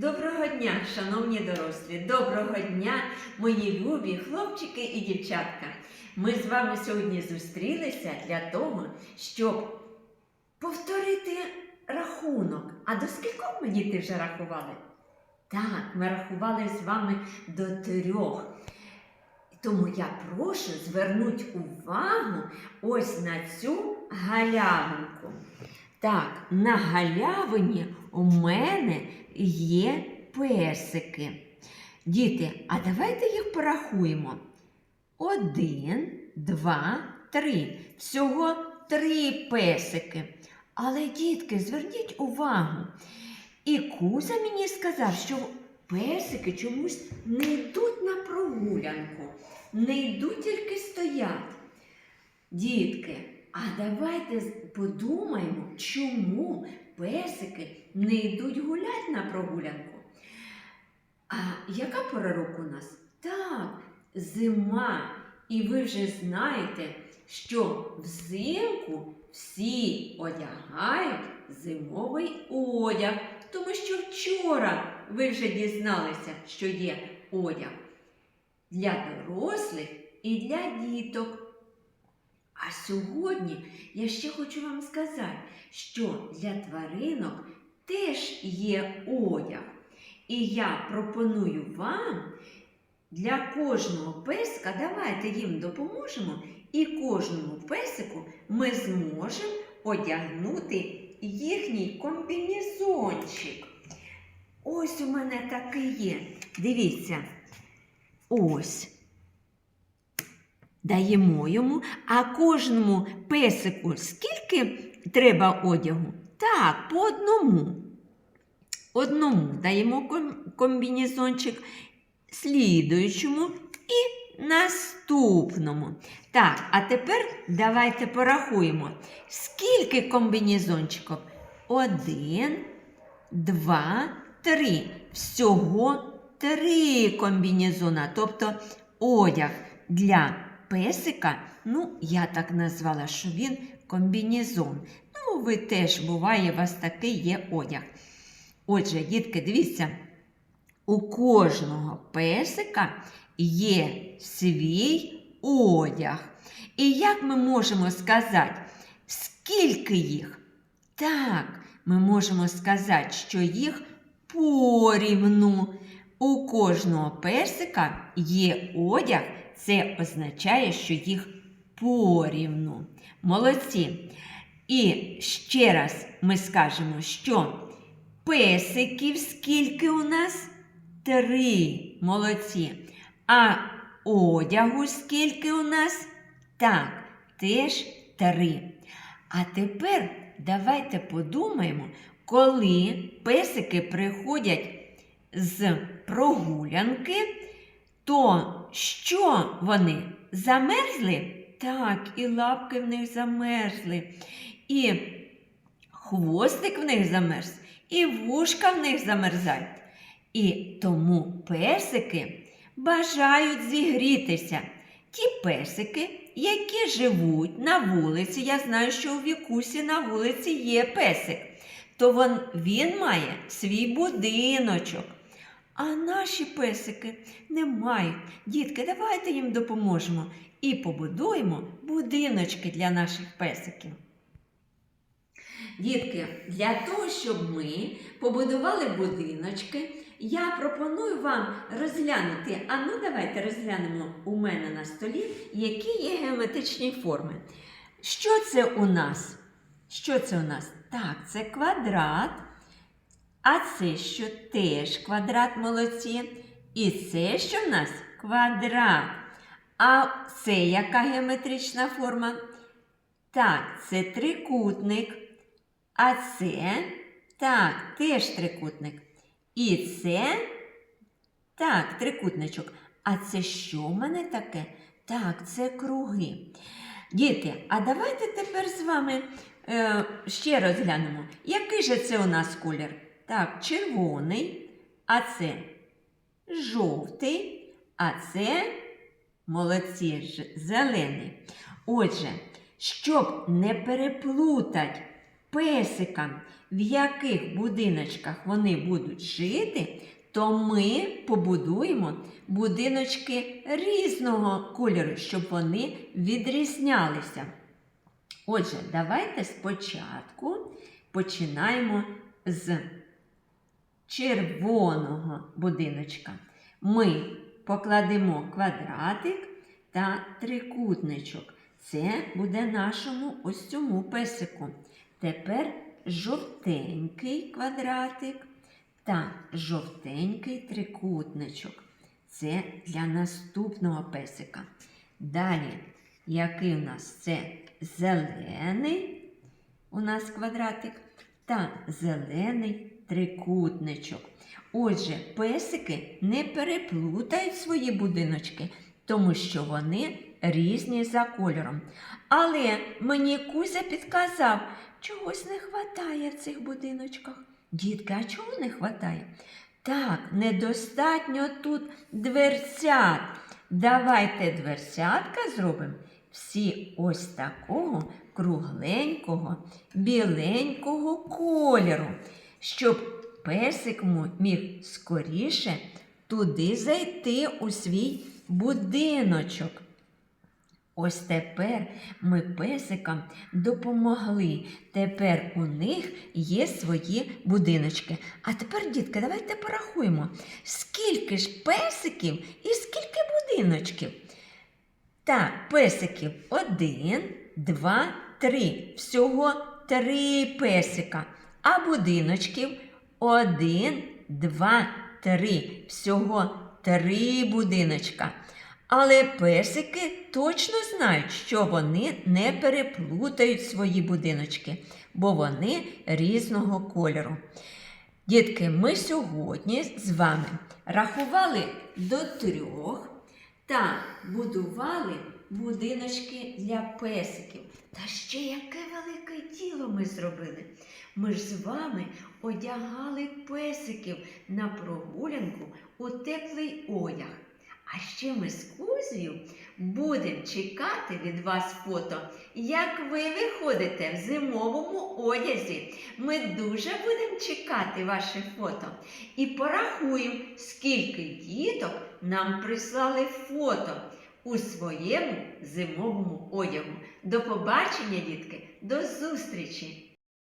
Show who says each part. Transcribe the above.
Speaker 1: Доброго дня, шановні дорослі! Доброго дня, мої любі хлопчики і дівчатка! Ми з вами сьогодні зустрілися для того, щоб повторити рахунок. А до скількох ми діти вже рахували? Так, ми рахували з вами до трьох. Тому я прошу звернути увагу ось на цю галявинку. Так, на галявині у мене є песики. Діти, а давайте їх порахуємо. Один, два, три. Всього три песики. Але, дітки, зверніть увагу. І Кузя мені сказав, що песики чомусь не йдуть на прогулянку, не йдуть тільки стоять. Дітки, а давайте подумаємо, чому песики не йдуть гуляти на прогулянку. А яка пора року у нас? Так, зима. І ви вже знаєте, що взимку всі одягають зимовий одяг, тому що вчора ви вже дізналися, що є одяг для дорослих і для діток. А сьогодні я ще хочу вам сказати, що для тваринок теж є одяг. І я пропоную вам для кожного песка, давайте їм допоможемо, і кожному песику ми зможемо одягнути їхній комбінезончик. Ось у мене такий є. Дивіться. Ось. Даємо йому, а кожному песику скільки треба одягу? Так, по одному. Одному даємо комбінезончик, слідуючому і наступному. Так, а тепер давайте порахуємо, скільки комбінезончиків? Один, два, три. Всього три комбінезона, тобто одяг для песика. Ну, я так назвала, що він комбінезон. Ну, ви теж буває, у вас такий є одяг. Отже, дітки, дивіться, у кожного песика є свій одяг. І як ми можемо сказати, скільки їх? Так, ми можемо сказати, що їх порівну. У кожного песика є одяг, це означає, що їх порівну. Молодці. І ще раз ми скажемо, що песиків скільки у нас? Три. Молодці. А одягу скільки у нас? Так, теж три. А тепер давайте подумаємо, коли песики приходять з прогулянки, то що вони замерзли? Так, і лапки в них замерзли, і хвостик в них замерз, і вушка в них замерзають. І тому песики бажають зігрітися. Ті песики, які живуть на вулиці, я знаю, що у Вікусі на вулиці є песик, то він має свій будиночок. А наші песики не мають. Дітки, давайте їм допоможемо і побудуємо будиночки для наших песиків. Дітки, для того, щоб ми побудували будиночки, я пропоную вам розглянути. А ну давайте розглянемо у мене на столі, які є геометричні форми. Що це у нас? Що це у нас? Так, це квадрат. А це що теж квадрат молодці. І це що в нас квадрат. А це яка геометрична форма? Так, це трикутник. А це так, теж трикутник. І це так, трикутничок. А це що в мене таке? Так, це круги. Діти, а давайте тепер з вами е, ще розглянемо, який же це у нас колір? Так, червоний, а це жовтий, а це молодці зелений. Отже, щоб не переплутати песикам в яких будиночках вони будуть жити, то ми побудуємо будиночки різного кольору, щоб вони відрізнялися. Отже, давайте спочатку починаємо з червоного будиночка. Ми покладемо квадратик та трикутничок. Це буде нашому ось цьому песику. Тепер жовтенький квадратик та жовтенький трикутничок. Це для наступного песика. Далі, який у нас це зелений у нас квадратик та зелений трикутничок. Отже, песики не переплутають свої будиночки, тому що вони різні за кольором. Але мені Кузя підказав, чогось не вистачає в цих будиночках. Дітки, а чого не вистачає? Так, недостатньо тут дверцят. Давайте дверцятка зробимо всі ось такого кругленького, біленького кольору, щоб песик міг скоріше туди зайти у свій будиночок. Ось тепер ми песикам допомогли. Тепер у них є свої будиночки. А тепер, дітки, давайте порахуємо, скільки ж песиків і скільки будиночків. Так, песиків один, два, три. Всього три песика. А будиночків один, два, три. Всього три будиночка. Але песики точно знають, що вони не переплутають свої будиночки, бо вони різного кольору. Дітки, ми сьогодні з вами рахували до трьох та будували будиночки для песиків. Та ще яке велике діло ми зробили. Ми ж з вами одягали песиків на прогулянку у теплий одяг. А ще ми з Кузею будемо чекати від вас фото, як ви виходите в зимовому одязі. Ми дуже будемо чекати ваше фото і порахуємо, скільки діток нам прислали фото у своєму зимовому одягу. До побачення, дітки, до зустрічі!